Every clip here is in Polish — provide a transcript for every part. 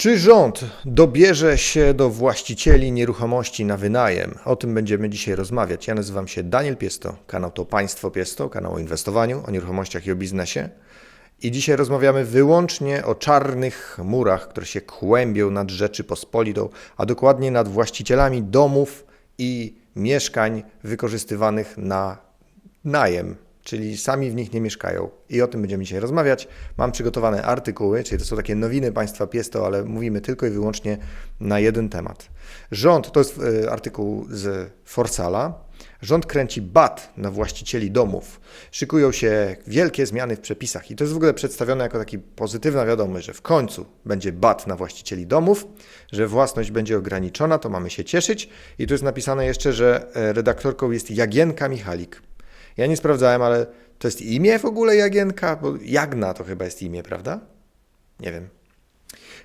Czy rząd dobierze się do właścicieli nieruchomości na wynajem? O tym będziemy dzisiaj rozmawiać. Ja nazywam się Daniel Piesto, kanał to Państwo Piesto, kanał o inwestowaniu, o nieruchomościach i o biznesie. I dzisiaj rozmawiamy wyłącznie o czarnych murach, które się kłębią nad Rzeczypospolitą, a dokładnie nad właścicielami domów i mieszkań wykorzystywanych na najem, czyli sami w nich nie mieszkają. I o tym będziemy dzisiaj rozmawiać. Mam przygotowane artykuły, czyli to są takie nowiny państwa Piesto, ale mówimy tylko i wyłącznie na jeden temat. Rząd, to jest y, artykuł z Forsala, Rząd kręci bat na właścicieli domów. Szykują się wielkie zmiany w przepisach i to jest w ogóle przedstawione jako taki pozytywna wiadomość, że w końcu będzie bat na właścicieli domów, że własność będzie ograniczona, to mamy się cieszyć. I tu jest napisane jeszcze, że e, redaktorką jest Jagienka Michalik. Ja nie sprawdzałem, ale to jest imię w ogóle Jagienka? Bo Jagna to chyba jest imię, prawda? Nie wiem.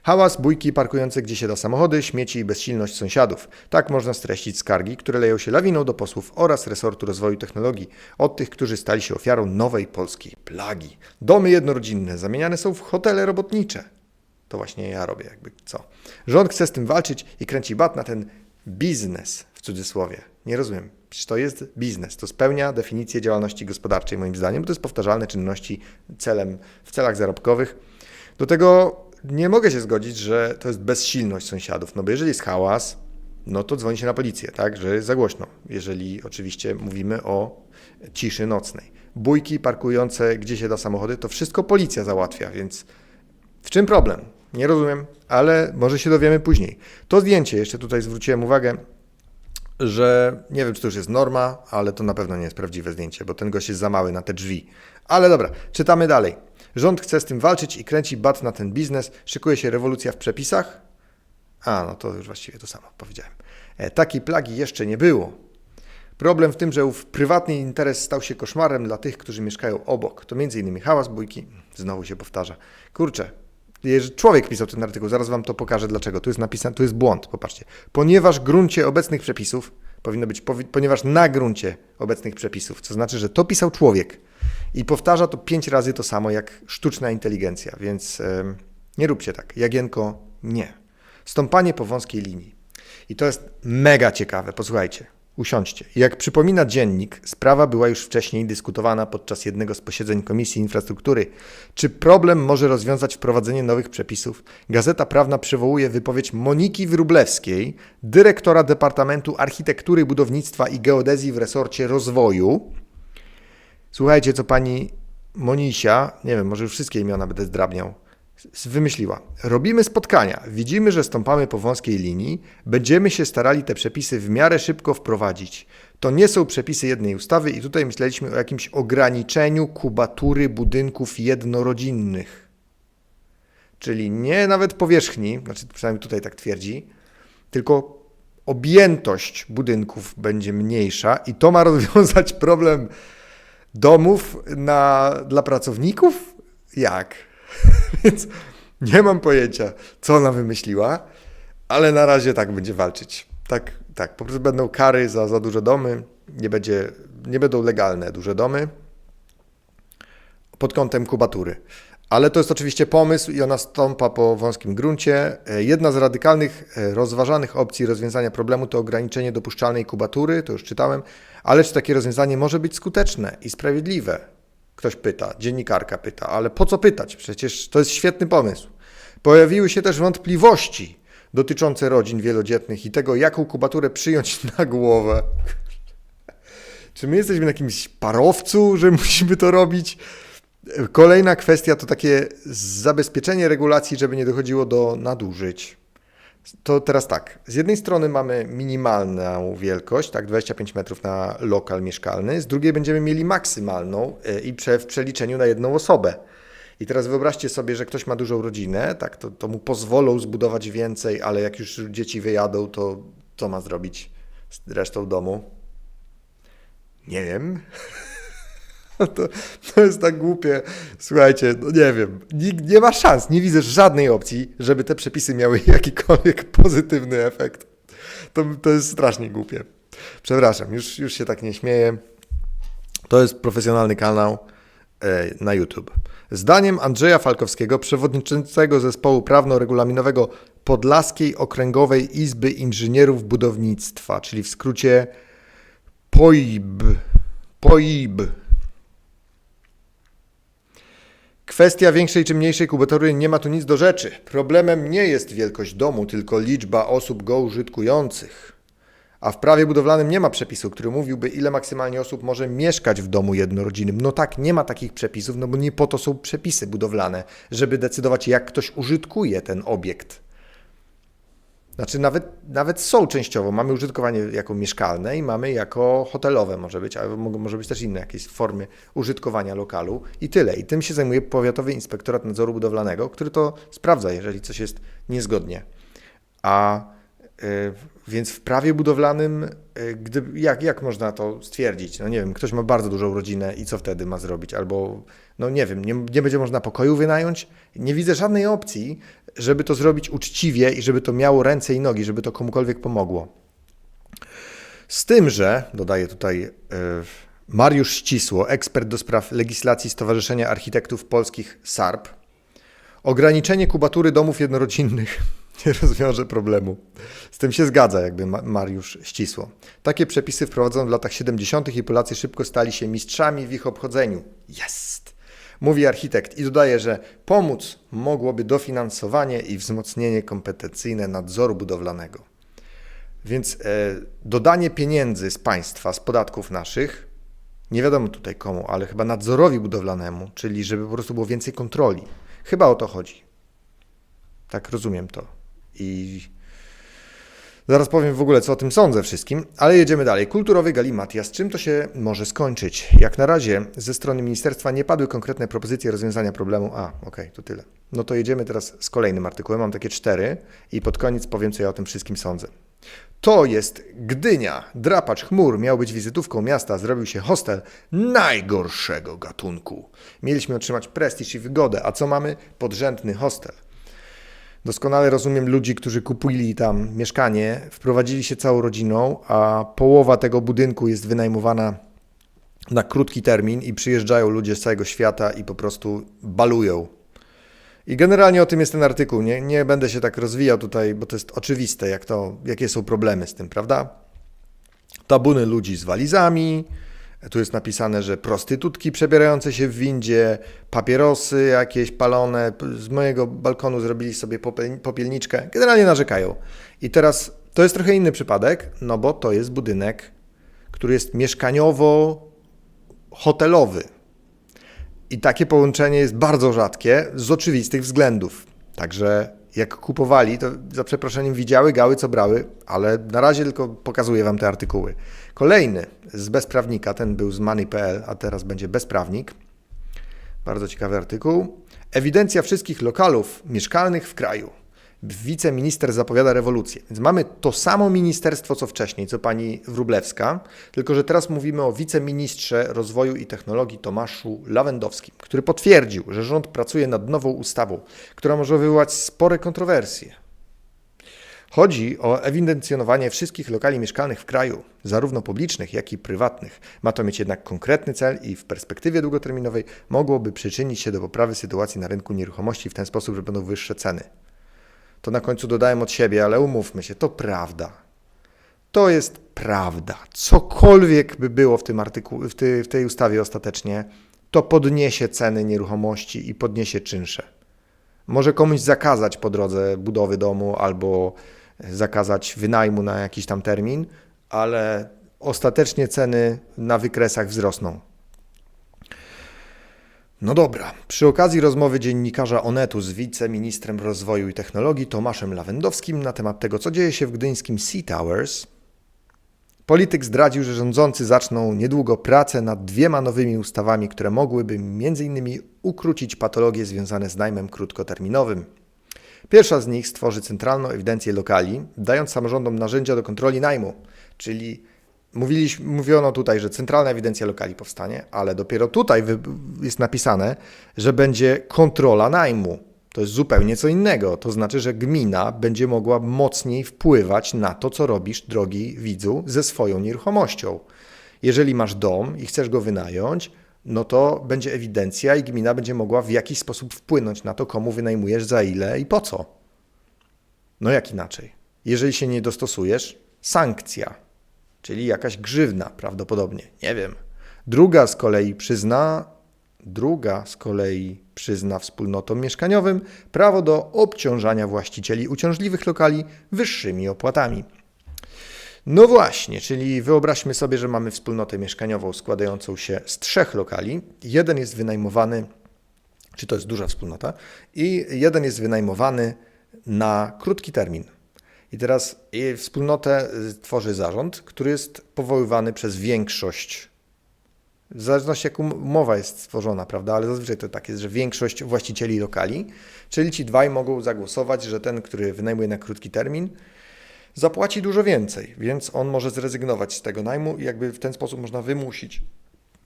Hałas, bójki parkujące gdzie się da samochody, śmieci i bezsilność sąsiadów. Tak można streścić skargi, które leją się lawiną do posłów oraz resortu rozwoju technologii, od tych, którzy stali się ofiarą nowej polskiej plagi. Domy jednorodzinne zamieniane są w hotele robotnicze. To właśnie ja robię, jakby co. Rząd chce z tym walczyć i kręci bat na ten biznes, w cudzysłowie. Nie rozumiem. Przecież to jest biznes. To spełnia definicję działalności gospodarczej, moim zdaniem, bo to jest powtarzalne czynności celem, w celach zarobkowych. Do tego nie mogę się zgodzić, że to jest bezsilność sąsiadów, no bo jeżeli jest hałas, no to dzwoni się na policję, tak, że jest za głośno, jeżeli oczywiście mówimy o ciszy nocnej. Bójki parkujące gdzie się da samochody, to wszystko policja załatwia, więc w czym problem? Nie rozumiem, ale może się dowiemy później. To zdjęcie, jeszcze tutaj zwróciłem uwagę, że nie wiem, czy to już jest norma, ale to na pewno nie jest prawdziwe zdjęcie, bo ten gość jest za mały na te drzwi. Ale dobra, czytamy dalej. Rząd chce z tym walczyć i kręci bat na ten biznes. Szykuje się rewolucja w przepisach. A, no to już właściwie to samo powiedziałem. E, takiej plagi jeszcze nie było. Problem w tym, że ów prywatny interes stał się koszmarem dla tych, którzy mieszkają obok. To innymi hałas, bójki. Znowu się powtarza. Kurczę, człowiek pisał ten artykuł, zaraz wam to pokażę dlaczego. Tu jest napisane, tu jest błąd, popatrzcie. Ponieważ w gruncie obecnych przepisów, powinno być, ponieważ na gruncie obecnych przepisów, co znaczy, że to pisał człowiek i powtarza to pięć razy to samo jak sztuczna inteligencja, więc yy, nie róbcie tak. Jagienko, nie. Stąpanie po wąskiej linii. I to jest mega ciekawe, posłuchajcie. Usiądźcie. Jak przypomina dziennik, sprawa była już wcześniej dyskutowana podczas jednego z posiedzeń Komisji Infrastruktury. Czy problem może rozwiązać wprowadzenie nowych przepisów? Gazeta Prawna przywołuje wypowiedź Moniki Wróblewskiej, dyrektora Departamentu Architektury, Budownictwa i Geodezji w resorcie rozwoju. Słuchajcie, co pani Monisia, nie wiem, może już wszystkie imiona będę zdrabniał, wymyśliła. Robimy spotkania, widzimy, że stąpamy po wąskiej linii, będziemy się starali te przepisy w miarę szybko wprowadzić. To nie są przepisy jednej ustawy i tutaj myśleliśmy o jakimś ograniczeniu kubatury budynków jednorodzinnych. Czyli nie nawet powierzchni, znaczy przynajmniej tutaj tak twierdzi, tylko objętość budynków będzie mniejsza i to ma rozwiązać problem domów na, dla pracowników? Jak? Więc nie mam pojęcia, co ona wymyśliła, ale na razie tak będzie walczyć. Tak, tak, po prostu będą kary za, za duże domy, nie, będzie, nie będą legalne duże domy pod kątem kubatury. Ale to jest oczywiście pomysł i ona stąpa po wąskim gruncie. Jedna z radykalnych e, rozważanych opcji rozwiązania problemu to ograniczenie dopuszczalnej kubatury, to już czytałem, ale czy takie rozwiązanie może być skuteczne i sprawiedliwe? Ktoś pyta, dziennikarka pyta, ale po co pytać? Przecież to jest świetny pomysł. Pojawiły się też wątpliwości dotyczące rodzin wielodzietnych i tego, jaką kubaturę przyjąć na głowę. Czy my jesteśmy na jakimś parowcu, że musimy to robić? Kolejna kwestia to takie zabezpieczenie regulacji, żeby nie dochodziło do nadużyć. To teraz tak, z jednej strony mamy minimalną wielkość, tak 25 metrów na lokal mieszkalny, z drugiej będziemy mieli maksymalną e, i w przeliczeniu na jedną osobę. I teraz wyobraźcie sobie, że ktoś ma dużą rodzinę, tak, to, to mu pozwolą zbudować więcej, ale jak już dzieci wyjadą, to co ma zrobić z resztą domu? Nie wiem. To, to jest tak głupie. Słuchajcie, no nie wiem, nie, ma szans, nie widzę żadnej opcji, żeby te przepisy miały jakikolwiek pozytywny efekt. To, to jest strasznie głupie. Przepraszam, już, już się tak nie śmieję. To jest profesjonalny kanał. e, na YouTube. Zdaniem Andrzeja Falkowskiego, przewodniczącego zespołu prawno-regulaminowego Podlaskiej Okręgowej Izby Inżynierów Budownictwa, czyli w skrócie POIB. POIB. Kwestia większej czy mniejszej kubatury nie ma tu nic do rzeczy. Problemem nie jest wielkość domu, tylko liczba osób go użytkujących. A w prawie budowlanym nie ma przepisu, który mówiłby, ile maksymalnie osób może mieszkać w domu jednorodzinnym. No tak, nie ma takich przepisów, no bo nie po to są przepisy budowlane, żeby decydować, jak ktoś użytkuje ten obiekt. Znaczy nawet, nawet są częściowo. Mamy użytkowanie jako mieszkalne i mamy jako hotelowe może być, ale może być też inne jakieś formy użytkowania lokalu i tyle. I tym się zajmuje Powiatowy Inspektorat Nadzoru Budowlanego, który to sprawdza, jeżeli coś jest niezgodnie. A y, więc w prawie budowlanym, y, gdy, jak, jak można to stwierdzić? No nie wiem, ktoś ma bardzo dużą rodzinę i co wtedy ma zrobić? Albo, no nie wiem, nie, nie będzie można pokoju wynająć? Nie widzę żadnej opcji, żeby to zrobić uczciwie i żeby to miało ręce i nogi, żeby to komukolwiek pomogło. Z tym, że, dodaje tutaj y, Mariusz Ścisło, ekspert do spraw legislacji Stowarzyszenia Architektów Polskich SARP, ograniczenie kubatury domów jednorodzinnych nie rozwiąże problemu. Z tym się zgadza, jakby Ma- Mariusz ścisło. Takie przepisy wprowadzono w latach 70. i Polacy szybko stali się mistrzami w ich obchodzeniu. Jest! Mówi architekt i dodaje, że pomóc mogłoby dofinansowanie i wzmocnienie kompetencyjne nadzoru budowlanego. Więc e, dodanie pieniędzy z państwa, z podatków naszych, nie wiadomo tutaj komu, ale chyba nadzorowi budowlanemu, czyli żeby po prostu było więcej kontroli. Chyba o to chodzi. Tak rozumiem to. I zaraz powiem w ogóle, co o tym sądzę wszystkim, ale jedziemy dalej. Kulturowy galimatias. Czym to się może skończyć? Jak na razie ze strony ministerstwa nie padły konkretne propozycje rozwiązania problemu. A, okej, to tyle. No to jedziemy teraz z kolejnym artykułem. Mam takie cztery i pod koniec powiem, co ja o tym wszystkim sądzę. To jest Gdynia. Drapacz chmur miał być wizytówką miasta, zrobił się hostel najgorszego gatunku. Mieliśmy otrzymać prestiż i wygodę, a co mamy? Podrzędny hostel. Doskonale rozumiem ludzi, którzy kupili tam mieszkanie, wprowadzili się całą rodziną, a połowa tego budynku jest wynajmowana na krótki termin i przyjeżdżają ludzie z całego świata i po prostu balują. I generalnie o tym jest ten artykuł. Nie, nie będę się tak rozwijał tutaj, bo to jest oczywiste, jak to, jakie są problemy z tym, prawda? Tabuny ludzi z walizami. Tu jest napisane, że prostytutki przebierające się w windzie, papierosy jakieś palone. Z mojego balkonu zrobili sobie popielniczkę. Generalnie narzekają. I teraz to jest trochę inny przypadek, no bo to jest budynek, który jest mieszkaniowo-hotelowy. I takie połączenie jest bardzo rzadkie z oczywistych względów. Także jak kupowali, to za przeproszeniem widziały, gały co brały, ale na razie tylko pokazuję Wam te artykuły. Kolejny z bezprawnika, ten był z money.pl, a teraz będzie bezprawnik. Bardzo ciekawy artykuł. Ewidencja wszystkich lokalów mieszkalnych w kraju. Wiceminister zapowiada rewolucję. Więc mamy to samo ministerstwo co wcześniej, co pani Wróblewska, tylko że teraz mówimy o wiceministrze rozwoju i technologii Tomaszu Lawendowskim, który potwierdził, że rząd pracuje nad nową ustawą, która może wywołać spore kontrowersje. Chodzi o ewidencjonowanie wszystkich lokali mieszkalnych w kraju, zarówno publicznych, jak i prywatnych. Ma to mieć jednak konkretny cel i w perspektywie długoterminowej mogłoby przyczynić się do poprawy sytuacji na rynku nieruchomości w ten sposób, że będą wyższe ceny. To na końcu dodałem od siebie, ale umówmy się, to prawda. To jest prawda. Cokolwiek by było w tym artykuł, w, ty, w tej ustawie ostatecznie, to podniesie ceny nieruchomości i podniesie czynsze. Może komuś zakazać po drodze budowy domu albo zakazać wynajmu na jakiś tam termin, ale ostatecznie ceny na wykresach wzrosną. No dobra, przy okazji rozmowy dziennikarza Onetu z wiceministrem rozwoju i technologii Tomaszem Lawendowskim na temat tego, co dzieje się w gdyńskim Sea Towers, polityk zdradził, że rządzący zaczną niedługo pracę nad dwiema nowymi ustawami, które mogłyby m.in. ukrócić patologie związane z najmem krótkoterminowym. Pierwsza z nich stworzy centralną ewidencję lokali, dając samorządom narzędzia do kontroli najmu, czyli mówiliśmy, mówiono tutaj, że centralna ewidencja lokali powstanie, ale dopiero tutaj jest napisane, że będzie kontrola najmu. To jest zupełnie co innego. To znaczy, że gmina będzie mogła mocniej wpływać na to, co robisz, drogi widzu, ze swoją nieruchomością. Jeżeli masz dom i chcesz go wynająć, no to będzie ewidencja i gmina będzie mogła w jakiś sposób wpłynąć na to, komu wynajmujesz, za ile i po co. No jak inaczej? Jeżeli się nie dostosujesz, sankcja, czyli jakaś grzywna prawdopodobnie, nie wiem. Druga z kolei przyzna, druga z kolei przyzna wspólnotom mieszkaniowym prawo do obciążania właścicieli uciążliwych lokali wyższymi opłatami. No właśnie, czyli wyobraźmy sobie, że mamy wspólnotę mieszkaniową składającą się z trzech lokali. Jeden jest wynajmowany, czy to jest duża wspólnota, i jeden jest wynajmowany na krótki termin. I teraz y, wspólnotę y, tworzy zarząd, który jest powoływany przez większość, w zależności jak umowa jest stworzona, prawda, ale zazwyczaj to tak jest, że większość właścicieli lokali, czyli ci dwaj mogą zagłosować, że ten, który wynajmuje na krótki termin, zapłaci dużo więcej, więc on może zrezygnować z tego najmu i jakby w ten sposób można wymusić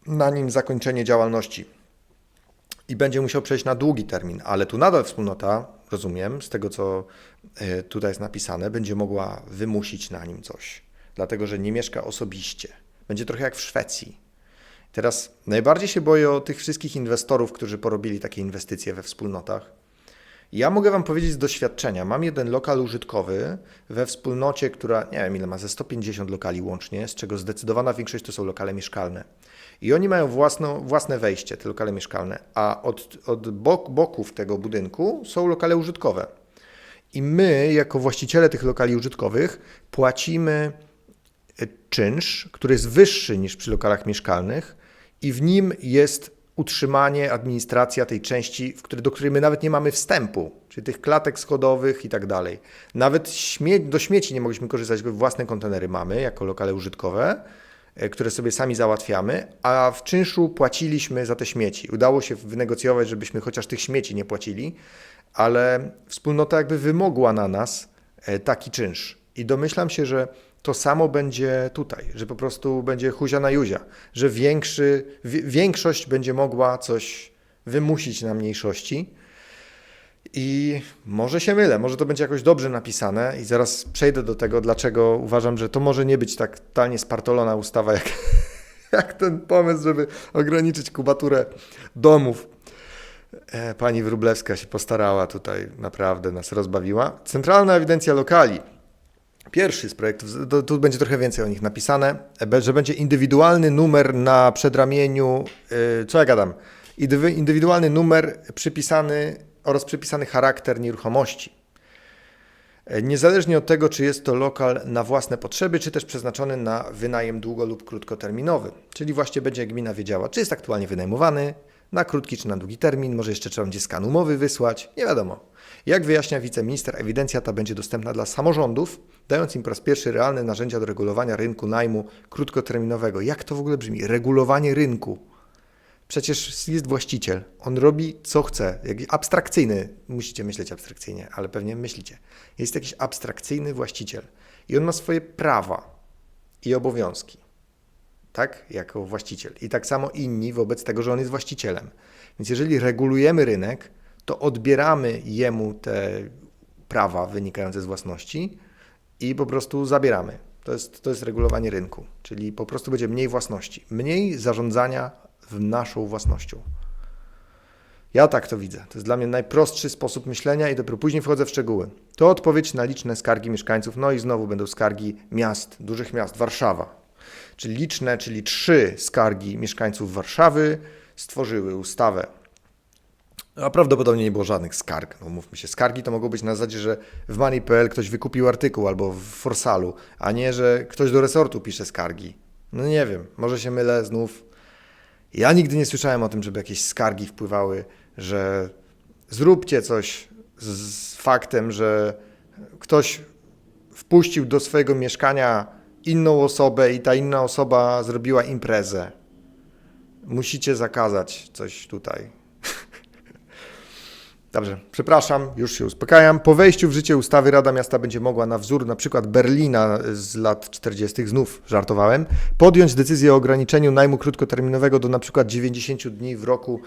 na nim zakończenie działalności. I będzie musiał przejść na długi termin, ale tu nadal wspólnota, rozumiem, z tego co e, tutaj jest napisane, będzie mogła wymusić na nim coś, dlatego że nie mieszka osobiście. Będzie trochę jak w Szwecji. Teraz najbardziej się boję o tych wszystkich inwestorów, którzy porobili takie inwestycje we wspólnotach, ja mogę Wam powiedzieć z doświadczenia. Mam jeden lokal użytkowy we wspólnocie, która nie wiem ile ma, ze 150 lokali łącznie, z czego zdecydowana większość to są lokale mieszkalne. I oni mają własno, własne wejście, te lokale mieszkalne, a od, od bok, boków tego budynku są lokale użytkowe. I my, jako właściciele tych lokali użytkowych, płacimy e, czynsz, który jest wyższy niż przy lokalach mieszkalnych, i w nim jest utrzymanie, administracja tej części, do której my nawet nie mamy wstępu, czyli tych klatek schodowych i tak dalej. Nawet śmie do śmieci nie mogliśmy korzystać, bo własne kontenery mamy jako lokale użytkowe, które sobie sami załatwiamy, a w czynszu płaciliśmy za te śmieci. Udało się wynegocjować, żebyśmy chociaż tych śmieci nie płacili, ale wspólnota jakby wymogła na nas e, taki czynsz. I domyślam się, że to samo będzie tutaj, że po prostu będzie huzia na juzia, że większy, większość będzie mogła coś wymusić na mniejszości. I może się mylę, może to będzie jakoś dobrze napisane i zaraz przejdę do tego, dlaczego uważam, że to może nie być tak totalnie spartolona ustawa, jak, jak ten pomysł, żeby ograniczyć kubaturę domów. E, pani Wróblewska się postarała tutaj, naprawdę nas rozbawiła. Centralna ewidencja lokali. Pierwszy z projektów, tu będzie trochę więcej o nich napisane, że będzie indywidualny numer na przedramieniu, y, co ja gadam, indywidualny numer przypisany oraz przypisany charakter nieruchomości. E, niezależnie od tego, czy jest to lokal na własne potrzeby, czy też przeznaczony na wynajem długo lub krótkoterminowy. Czyli właśnie będzie gmina wiedziała, czy jest aktualnie wynajmowany, na krótki czy na długi termin, może jeszcze trzeba będzie skan umowy wysłać, nie wiadomo. Jak wyjaśnia wiceminister, ewidencja ta będzie dostępna dla samorządów, dając im po raz pierwszy realne narzędzia do regulowania rynku najmu krótkoterminowego. Jak to w ogóle brzmi? Regulowanie rynku. Przecież jest właściciel, on robi co chce. Abstrakcyjny, musicie myśleć abstrakcyjnie, ale pewnie myślicie. Jest jakiś abstrakcyjny właściciel i on ma swoje prawa i obowiązki tak, jako właściciel. I tak samo inni wobec tego, że on jest właścicielem. Więc jeżeli regulujemy rynek, to odbieramy jemu te prawa wynikające z własności i po prostu zabieramy. To jest, to jest regulowanie rynku, czyli po prostu będzie mniej własności, mniej zarządzania naszą własnością. Ja tak to widzę. To jest dla mnie najprostszy sposób myślenia i dopiero później wchodzę w szczegóły. To odpowiedź na liczne skargi mieszkańców, no i znowu będą skargi miast, dużych miast, Warszawa, czyli liczne, czyli trzy skargi mieszkańców Warszawy stworzyły ustawę. A prawdopodobnie nie było żadnych skarg. No, mówmy się, skargi to mogą być na zasadzie, że w Money.pl ktoś wykupił artykuł albo w Forsalu, a nie, że ktoś do resortu pisze skargi. No nie wiem, może się mylę znów. Ja nigdy nie słyszałem o tym, żeby jakieś skargi wpływały, że zróbcie coś z faktem, że ktoś wpuścił do swojego mieszkania inną osobę i ta inna osoba zrobiła imprezę. Musicie zakazać coś tutaj. Dobrze, przepraszam, już się uspokajam. Po wejściu w życie ustawy Rada Miasta będzie mogła na wzór na przykład Berlina z lat 40., znów żartowałem, podjąć decyzję o ograniczeniu najmu krótkoterminowego do na przykład 90 dni w roku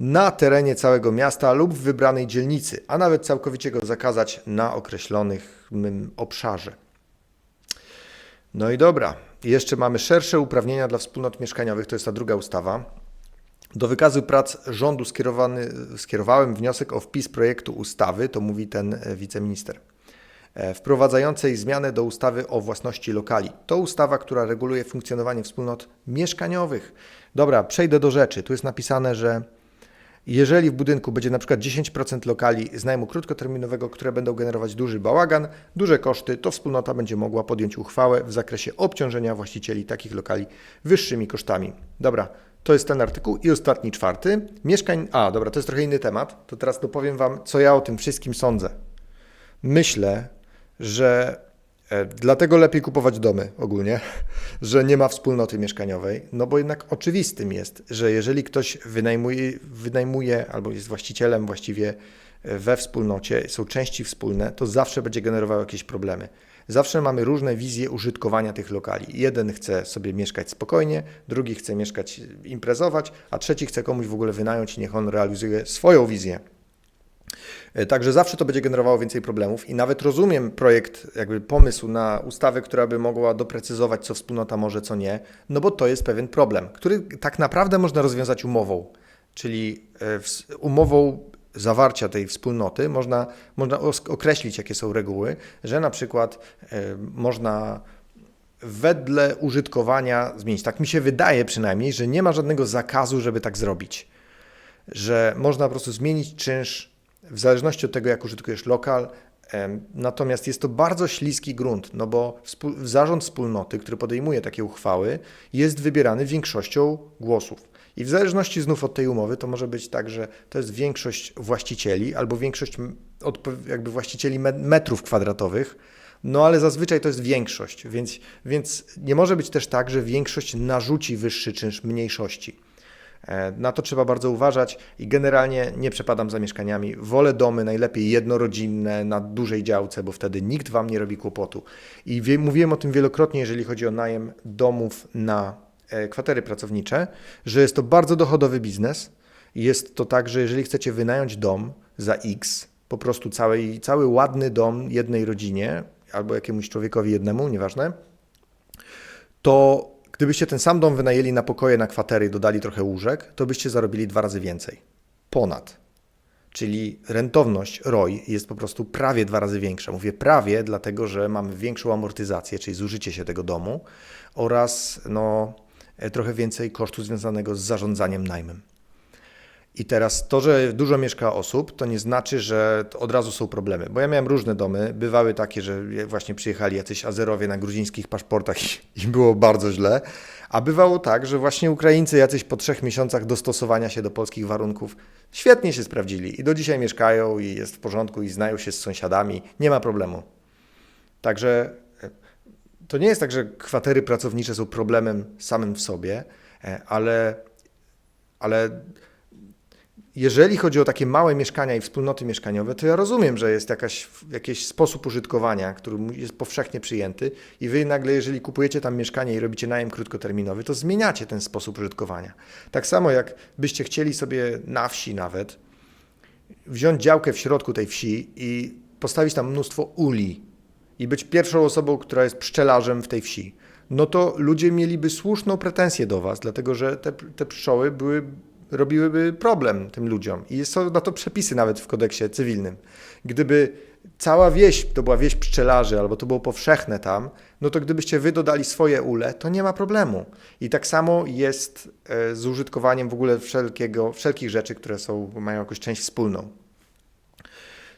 na terenie całego miasta lub w wybranej dzielnicy, a nawet całkowicie go zakazać na określonym obszarze. No i dobra. Jeszcze mamy szersze uprawnienia dla wspólnot mieszkaniowych, to jest ta druga ustawa. Do wykazu prac rządu skierowany, skierowałem wniosek o wpis projektu ustawy, to mówi ten e, wiceminister, e, wprowadzającej zmianę do ustawy o własności lokali. To ustawa, która reguluje funkcjonowanie wspólnot mieszkaniowych. Dobra, przejdę do rzeczy. Tu jest napisane, że jeżeli w budynku będzie na przykład 10% lokali z najmu krótkoterminowego, które będą generować duży bałagan, duże koszty, to wspólnota będzie mogła podjąć uchwałę w zakresie obciążenia właścicieli takich lokali wyższymi kosztami. Dobra, to jest ten artykuł. I ostatni, czwarty. Mieszkań. A, dobra, to jest trochę inny temat. To teraz dopowiem Wam, co ja o tym wszystkim sądzę. Myślę, że e, dlatego lepiej kupować domy ogólnie, że nie ma wspólnoty mieszkaniowej, no bo jednak oczywistym jest, że jeżeli ktoś wynajmuje, wynajmuje albo jest właścicielem właściwie we wspólnocie, są części wspólne, to zawsze będzie generowało jakieś problemy. Zawsze mamy różne wizje użytkowania tych lokali. Jeden chce sobie mieszkać spokojnie, drugi chce mieszkać, imprezować, a trzeci chce komuś w ogóle wynająć i niech on realizuje swoją wizję. E, Także zawsze to będzie generowało więcej problemów i nawet rozumiem projekt, jakby pomysł na ustawę, która by mogła doprecyzować, co wspólnota może, co nie, no bo to jest pewien problem, który tak naprawdę można rozwiązać umową, czyli e, umową zawarcia tej wspólnoty można, można określić, jakie są reguły, że na przykład e, można wedle użytkowania zmienić. Tak mi się wydaje przynajmniej, że nie ma żadnego zakazu, żeby tak zrobić. Że można po prostu zmienić czynsz w zależności od tego, jak użytkujesz lokal. Em, Natomiast jest to bardzo śliski grunt, no bo zarząd wspólnoty, który podejmuje takie uchwały, jest wybierany większością głosów. I w zależności znów od tej umowy, to może być tak, że to jest większość właścicieli albo większość jakby właścicieli me- metrów kwadratowych, no ale zazwyczaj to jest większość, więc, więc nie może być też tak, że większość narzuci wyższy czynsz mniejszości. E, Na to trzeba bardzo uważać i generalnie nie przepadam za mieszkaniami. Wolę domy najlepiej jednorodzinne na dużej działce, bo wtedy nikt wam nie robi kłopotu. I wie, mówiłem o tym wielokrotnie, jeżeli chodzi o najem domów na kwatery pracownicze, że jest to bardzo dochodowy biznes. Jest to tak, że jeżeli chcecie wynająć dom za X, po prostu cały, cały ładny dom jednej rodzinie albo jakiemuś człowiekowi jednemu, nieważne, to gdybyście ten sam dom wynajęli na pokoje, na kwatery i dodali trochę łóżek, to byście zarobili dwa razy więcej. Ponad. Czyli rentowność ROI jest po prostu prawie dwa razy większa. Mówię prawie, dlatego że mamy większą amortyzację, czyli zużycie się tego domu oraz no, e, trochę więcej kosztu związanego z zarządzaniem najmem. I teraz to, że dużo mieszka osób, to nie znaczy, że od razu są problemy. Bo ja miałem różne domy. Bywały takie, że właśnie przyjechali jacyś Azerowie na gruzińskich paszportach i, było bardzo źle. A bywało tak, że właśnie Ukraińcy jacyś po trzech miesiącach dostosowania się do polskich warunków świetnie się sprawdzili i do dzisiaj mieszkają i jest w porządku i znają się z sąsiadami. Nie ma problemu. Także e, to nie jest tak, że kwatery pracownicze są problemem samym w sobie, e, ale, ale jeżeli chodzi o takie małe mieszkania i wspólnoty mieszkaniowe, to ja rozumiem, że jest jakaś, jakiś sposób użytkowania, który jest powszechnie przyjęty i wy nagle, jeżeli kupujecie tam mieszkanie i robicie najem krótkoterminowy, to zmieniacie ten sposób użytkowania. Tak samo jak byście chcieli sobie na wsi nawet wziąć działkę w środku tej wsi i postawić tam mnóstwo uli i być pierwszą osobą, która jest pszczelarzem w tej wsi, no to ludzie mieliby słuszną pretensję do was, dlatego że te, te pszczoły były, robiłyby problem tym ludziom. I są na to przepisy nawet w kodeksie cywilnym. Gdyby cała wieś to była wieś pszczelarzy, albo to było powszechne tam, no to gdybyście wy dodali swoje ule, to nie ma problemu. I tak samo jest e, z użytkowaniem w ogóle wszelkiego, wszelkich rzeczy, które są, mają jakąś część wspólną.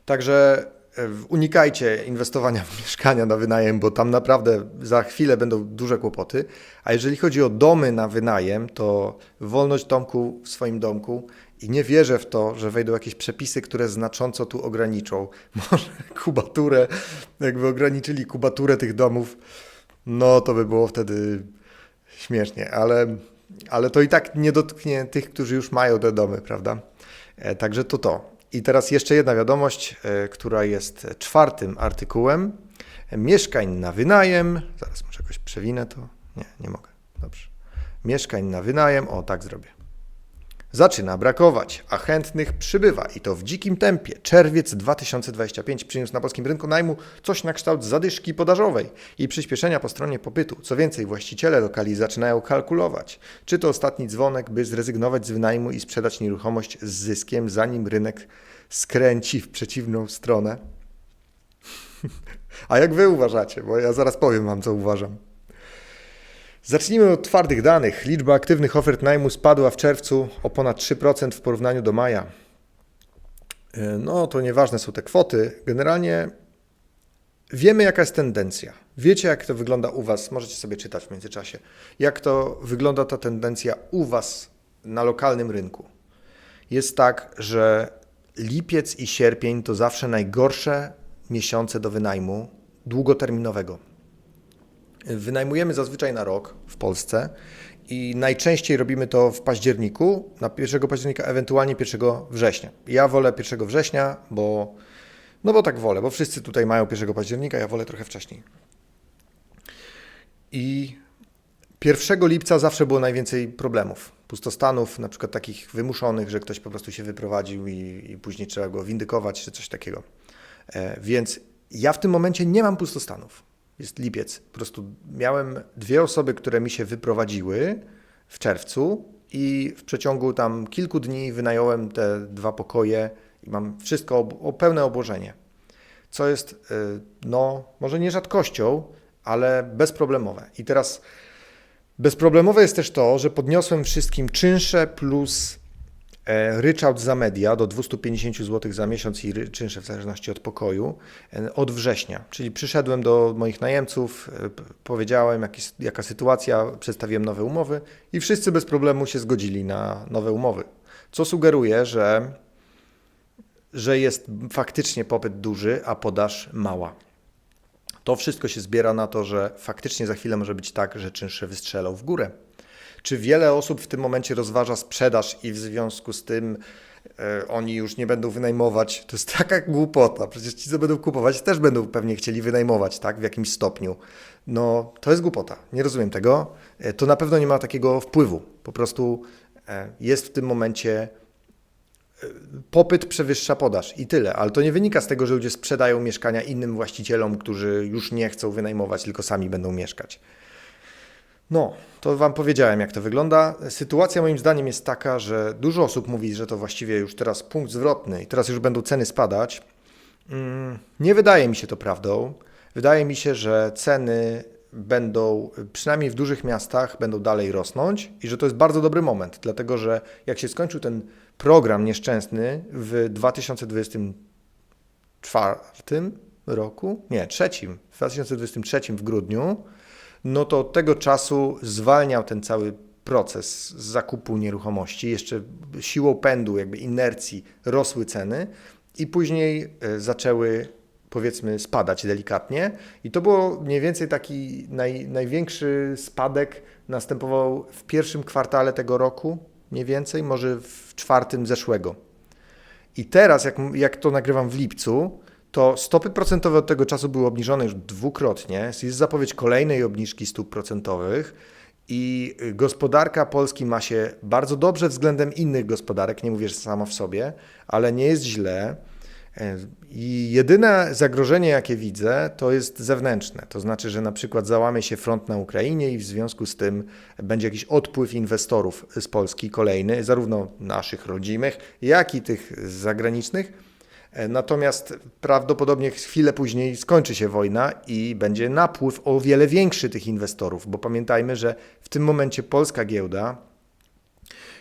Także unikajcie inwestowania w mieszkania na wynajem, bo tam naprawdę za chwilę będą duże kłopoty. A jeżeli chodzi o domy na wynajem, to wolność domku w swoim domku i nie wierzę w to, że wejdą jakieś przepisy, które znacząco tu ograniczą. Może kubaturę, jakby ograniczyli kubaturę tych domów, no to by było wtedy śmiesznie, ale, ale to i tak nie dotknie tych, którzy już mają te domy, prawda? E, Także to to. I teraz jeszcze jedna wiadomość, e, która jest czwartym artykułem. Mieszkań na wynajem. Zaraz może jakoś przewinę to. Nie, nie mogę. Dobrze. Mieszkań na wynajem. O, tak zrobię. Zaczyna brakować, a chętnych przybywa i to w dzikim tempie. Czerwiec 2025 przyniósł na polskim rynku najmu coś na kształt zadyszki podażowej i przyspieszenia po stronie popytu. Co więcej, właściciele lokali zaczynają kalkulować, czy to ostatni dzwonek, by zrezygnować z wynajmu i sprzedać nieruchomość z zyskiem, zanim rynek skręci w przeciwną stronę. A jak wy uważacie? Bo ja zaraz powiem wam, co uważam. Zacznijmy od twardych danych. Liczba aktywnych ofert najmu spadła w czerwcu o ponad 3% w porównaniu do maja. E, No, to nieważne są te kwoty. Generalnie wiemy, jaka jest tendencja. Wiecie, jak to wygląda u Was. Możecie sobie czytać w międzyczasie. Jak to wygląda ta tendencja u Was na lokalnym rynku. Jest tak, że lipiec i sierpień to zawsze najgorsze miesiące do wynajmu długoterminowego. Wynajmujemy zazwyczaj na rok w Polsce i najczęściej robimy to w październiku, na 1 października, ewentualnie 1 września. Ja wolę 1 września, bo no bo tak wolę, bo wszyscy tutaj mają 1 października, ja wolę trochę wcześniej. I 1 lipca zawsze było najwięcej problemów, pustostanów, na przykład takich wymuszonych, że ktoś po prostu się wyprowadził i, i później trzeba go windykować czy coś takiego. E, więc ja w tym momencie nie mam pustostanów jest lipiec. Po prostu miałem dwie osoby, które mi się wyprowadziły w czerwcu i w przeciągu tam kilku dni wynająłem te dwa pokoje i mam wszystko o pełne obłożenie. Co jest, y, no, może nie rzadkością, ale bezproblemowe. I teraz bezproblemowe jest też to, że podniosłem wszystkim czynsze plus ryczałt za media do 250 zł za miesiąc i czynsze w zależności od pokoju e, od września. Czyli przyszedłem do moich najemców, e, powiedziałem jaki, jaka sytuacja, przedstawiłem nowe umowy i wszyscy bez problemu się zgodzili na nowe umowy. Co sugeruje, że, że jest faktycznie popyt duży, a podaż mała. To wszystko się zbiera na to, że faktycznie za chwilę może być tak, że czynsze wystrzelą w górę. Czy wiele osób w tym momencie rozważa sprzedaż i w związku z tym e, oni już nie będą wynajmować? To jest taka głupota. Przecież ci, co będą kupować, też będą pewnie chcieli wynajmować, tak? W jakimś stopniu. No, to jest głupota. Nie rozumiem tego. E, to na pewno nie ma takiego wpływu. Po prostu e, jest w tym momencie popyt przewyższa podaż i tyle, ale to nie wynika z tego, że ludzie sprzedają mieszkania innym właścicielom, którzy już nie chcą wynajmować, tylko sami będą mieszkać. No, to Wam powiedziałem, jak to wygląda. Sytuacja moim zdaniem jest taka, że dużo osób mówi, że to właściwie już teraz punkt zwrotny i teraz już będą ceny spadać. Mm, nie wydaje mi się to prawdą. Wydaje mi się, że ceny będą, przynajmniej w dużych miastach, będą dalej rosnąć i że to jest bardzo dobry moment, dlatego że jak się skończył ten program nieszczęsny w 2024 roku, nie, trzecim, w 2023 w grudniu, no to od tego czasu zwalniał ten cały proces zakupu nieruchomości, jeszcze siłą pędu, jakby inercji rosły ceny i później e, zaczęły powiedzmy spadać delikatnie i to było mniej więcej taki naj, największy spadek następował w pierwszym kwartale tego roku, mniej więcej, może w czwartym zeszłego. I teraz, jak, jak to nagrywam w lipcu, to stopy procentowe od tego czasu były obniżone już dwukrotnie. Jest zapowiedź kolejnej obniżki stóp procentowych i gospodarka Polski ma się bardzo dobrze względem innych gospodarek, nie mówię, że sama w sobie, ale nie jest źle. I jedyne zagrożenie, jakie widzę, to jest zewnętrzne. To znaczy, że na przykład załamie się front na Ukrainie i w związku z tym będzie jakiś odpływ inwestorów z Polski kolejny, zarówno naszych rodzimych, jak i tych zagranicznych E, natomiast prawdopodobnie chwilę później skończy się wojna i będzie napływ o wiele większy tych inwestorów, bo pamiętajmy, że w tym momencie polska giełda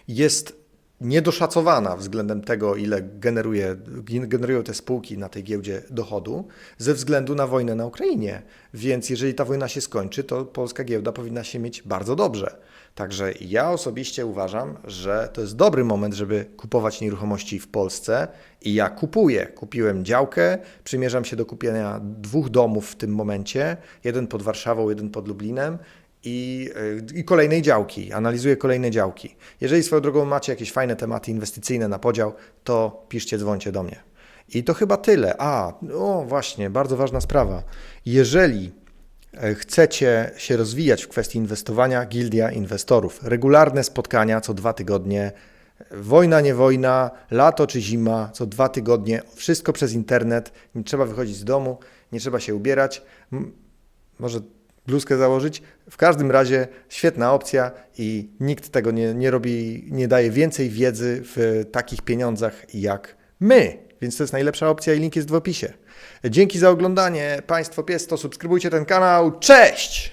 jest niedoszacowana względem tego, ile generuje, generują te spółki na tej giełdzie dochodu, ze względu na wojnę na Ukrainie. Więc jeżeli ta wojna się skończy, to polska giełda powinna się mieć bardzo dobrze. Także ja osobiście uważam, że to jest dobry moment, żeby kupować nieruchomości w Polsce i ja kupuję. Kupiłem działkę, przymierzam się do kupienia dwóch domów w tym momencie, jeden pod Warszawą, jeden pod Lublinem i, i, kolejnej działki, analizuję kolejne działki. Jeżeli swoją drogą macie jakieś fajne tematy inwestycyjne na podział, to piszcie, dzwońcie do mnie. I to chyba tyle. A, o właśnie, bardzo ważna sprawa. Jeżeli chcecie się rozwijać w kwestii inwestowania, gildia inwestorów. Regularne spotkania co dwa tygodnie Wojna, nie wojna, lato czy zima, co dwa tygodnie, wszystko przez internet, nie trzeba wychodzić z domu, nie trzeba się ubierać. Może bluzkę założyć? W każdym razie świetna opcja i nikt tego nie, nie robi, nie daje więcej wiedzy w takich pieniądzach jak my. Więc to jest najlepsza opcja i link jest w opisie. Dzięki za oglądanie. Państwo Piesto, subskrybujcie ten kanał. Cześć!